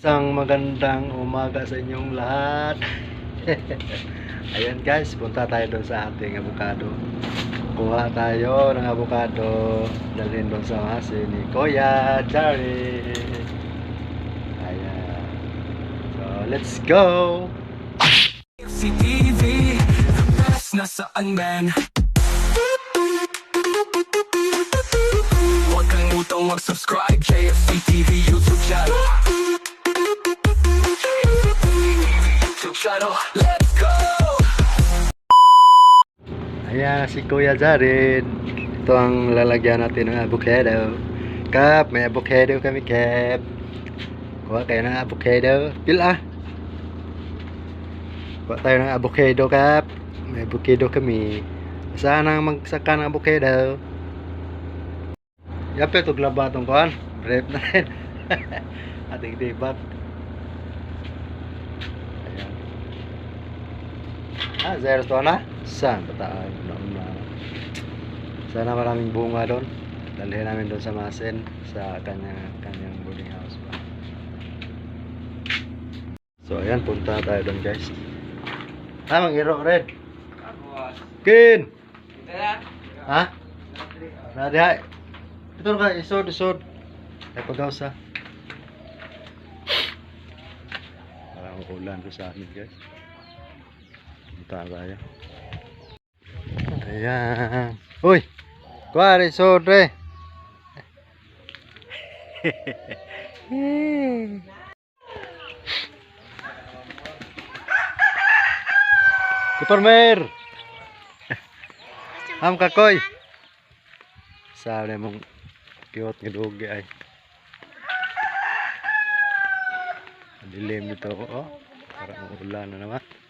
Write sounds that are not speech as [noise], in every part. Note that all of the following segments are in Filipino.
Isang magandang umaga sa inyong lahat. [laughs] Ayan guys, punta tayo doon sa ating avocado. Kuha tayo ng avocado. Dalhin doon sa masi ni Kuya Jari. Ayan. So, let's go! CTV, the best nasaan man Huwag kang utang mag-subscribe KFC TV YouTube channel Channel Let's go! Ayan, si Kuya Jarin. Ito ang lalagyan natin ng avocado. Kap, may avocado kami, Kap. Kuha kayo ng avocado. Pila. Kuha tayo ng avocado, Kap. May avocado kami. Saan ang magsaka ng avocado? Yape, ito glaba itong kuhan. Rep na rin. [laughs] Ating tibat. Ah, zero to na? Saan? Bataan. Na, na. Sana maraming bunga doon. Dalhin namin doon sa Masen sa kanya, kanyang boarding house pa. So, ayan. Punta na tayo doon, guys. Ah, mag-iro, Red. Kin! Ha? Nadi, ha? Ito ka, isod, isod. Ay, pagaw sa. Parang ulan ko sa amin, guys. Punta tayo. Ayan. Uy! Kuwari, sodre. [laughs] Kuparmer! Ham kakoy! Sabi mong cute nga dugi ay. Dilim nito ko, oh. Parang ulan na naman.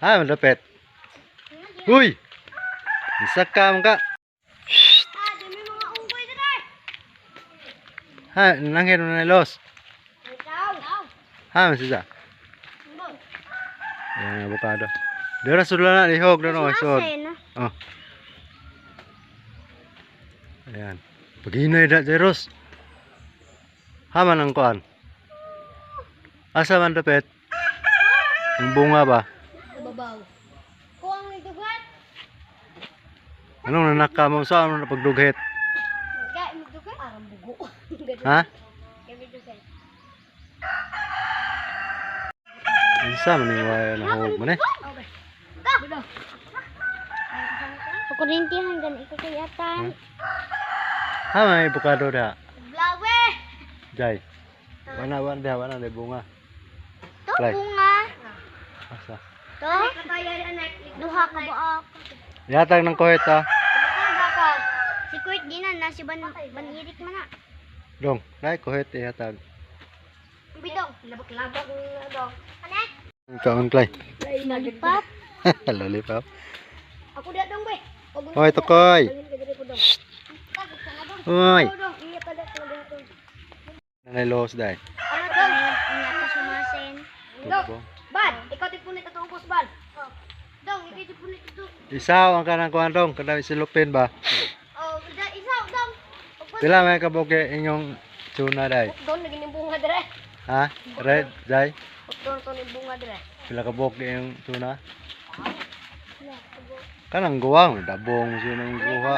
Ah, malapit. Uy! Isa ka mo ka. Shh! Ha, nangyari na los. Ha, masisa. Ayan, avocado. Dara sudla na, lihog na no, isod. Oh. Ayan. Paghinay da, Jeros. Haman ang kuan. Asa man dapet? Ang bunga ba? Babaw. Kuwang may dugat. Anong nanaka mo sa ano na pagdughit? Ga, may dugat. Parang bugo. Ha? May dugat. Isa man yung waya na hawag eh. Ga! Bilo. Ako rin tiyan gan ikaw kayatan. Ha, may avocado da. Blawe! Jai. Wana wana da, wana da bunga. Like. bunga. Asa? To? Duha ka ba Yatag ng kuhit ha. ka? Si Kurt dinan na si Ban Banirik man na. Dong, nay kuhit yatag. Bidong. Labak-labak na dong. Ano? Kaon klay. Lollipop. [laughs] Lollipop. Ako dia dong be. Tukoy. Shh. Hoy. Nanay los dai. Ano dong? Ingat ka sumasin. Tupo. Bad, ikaw tipunit ito ubos, Bad. Dong, ikaw tipunit ito. Isaw ang kanang kuan dong, kada silupin ba? Oh, isaw, dong. Pila may kabuke inyong tuna dai. Doon, naging bunga dire. Ha? Red dai. Doon, to yung bunga dire. Pila kabuke yung tuna? Kanang guwang, dabong siya ng guha.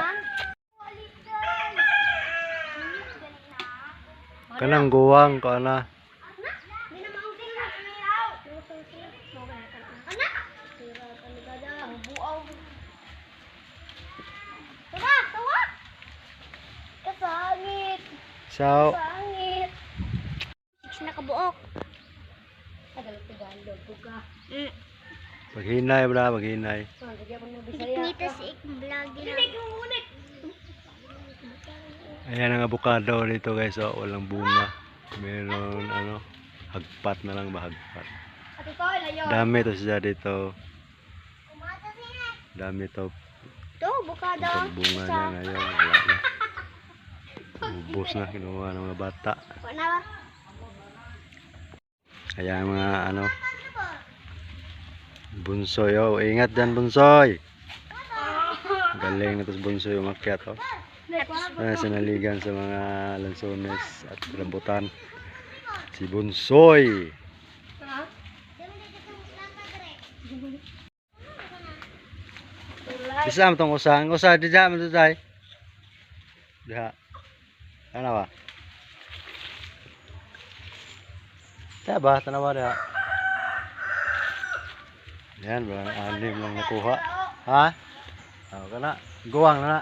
Kanang guwang ko ana. So! Six na kabuok. Tagal Tagalog, buga. Mm. maghinay bra, maghinay. Nito si vlog yun. Ayan ang avocado dito guys, oh, walang bunga. Meron ano, hagpat na lang ba hagpat. Ate ko, layo. Dami to siya dito. Dami to. Ito, bukado. Ang bunga niya ngayon, wala na. Ubus na kinuha ng mga bata. Kaya mga ano, bunsoy, oh, ingat dyan bunsoy. Galing na to si bunsoy umakyat, oh. Sinaligan sa mga lansones at rambutan. Si Bunsoy. Bisa mo tong usa. Ang usa di dyan mo dyan. Diha. Ano ba? Diha ba? Tanawa diha. Yan, ba? Anim lang nakuha. Ha? Oh, kana. Guwang na na.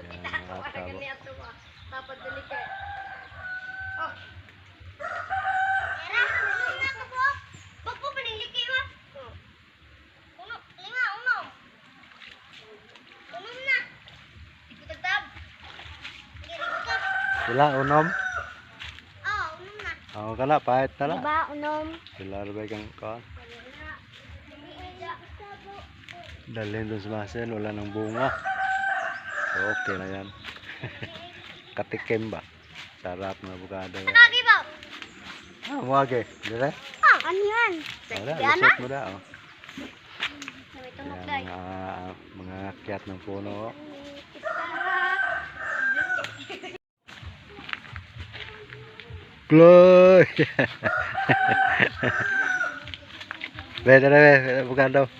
Yan, ato ba? Dapat dali kay. Oh. Era, unom na ko po. Wag po piniliki mo. Uno, lima, unom. Unom na. Ikutagtab. Sige, ikutag. Sila, unom. Oh, unom na. Oh, kana, pahit na na. Diba, unom? Sila, rabay kang kuhan. Dalhin doon sa masin, wala nang bunga. So, okay na yan. [laughs] Katikim ba? Sarap na bukado yan. Nakagi ba? Ah, muwage. Dire? Ah, ano yan? Wala, lusot mo na. Oh. Yan, mga, mga akyat ng puno. oh. Kloy! Beda na, be. Bukado.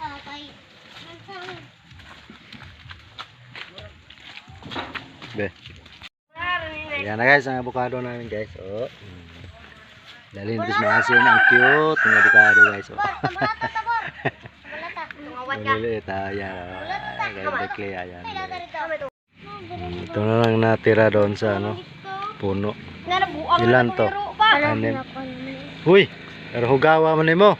Okay. Be. Yan na guys, ang avocado namin guys. Oh. Mm. Dalhin ko sa masin. Ang cute ng avocado guys. Oh. Bor, tabulata, tabor. Tabulata. Tungawat ka. Maliliit ah. Yan. Oh. Ganda dekli. Ayan. Ito na lang natira doon sa ano, puno. Ilan to? Anim. Huy! Pero hugawa mo nimo.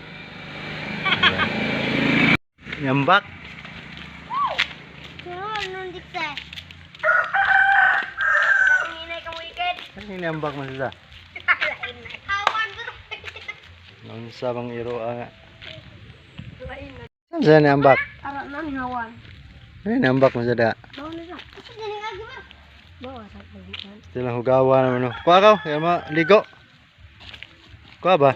Dikta? Nanginay ka mo ikid. Nyambak mo sila? Ang sabang iro ah. Saan sa nyambak? Ara na hawan. Ano nyambak mo sila? Bawa na lang. Asa galing agi ba? Bawa sa pagbitan. Sila hugawa naman. Oh. Kuha ka, kaya ma ligo. Kuha ba?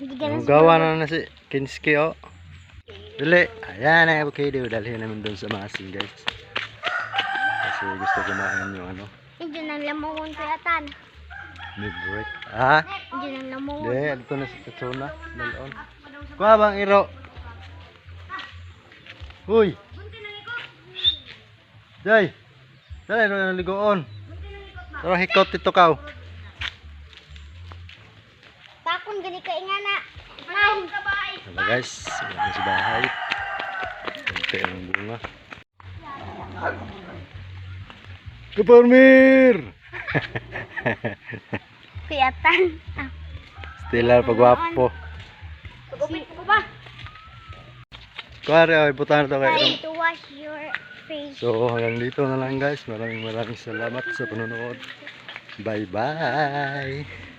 Hugawa na na si Kinski oh. Dili. Ayan ang avocado. Dalhin namin doon sa masin guys. Kasi gusto kumain yung ano, Hindi nang lamawon ko yatan. mid-break. Ah? Hindi nang lamawon. Hindi, dito na sa Katsuna. Dalon. Kuha bang iro? Uy! Jay! Dali, ano na ligoon? Pero hikot ito kaw. Takon gani ka ingana. Mahal ka ba? Ano guys, wala sa bahay. Kunti ang bunga. Kaparmir! Kuyatan. [laughs] Stella pagwapo. Gumit ko ba? Kuha rin, iputan ito kayo. Time to wash your. So hanggang dito na lang guys. Maraming maraming salamat sa panonood. Bye bye.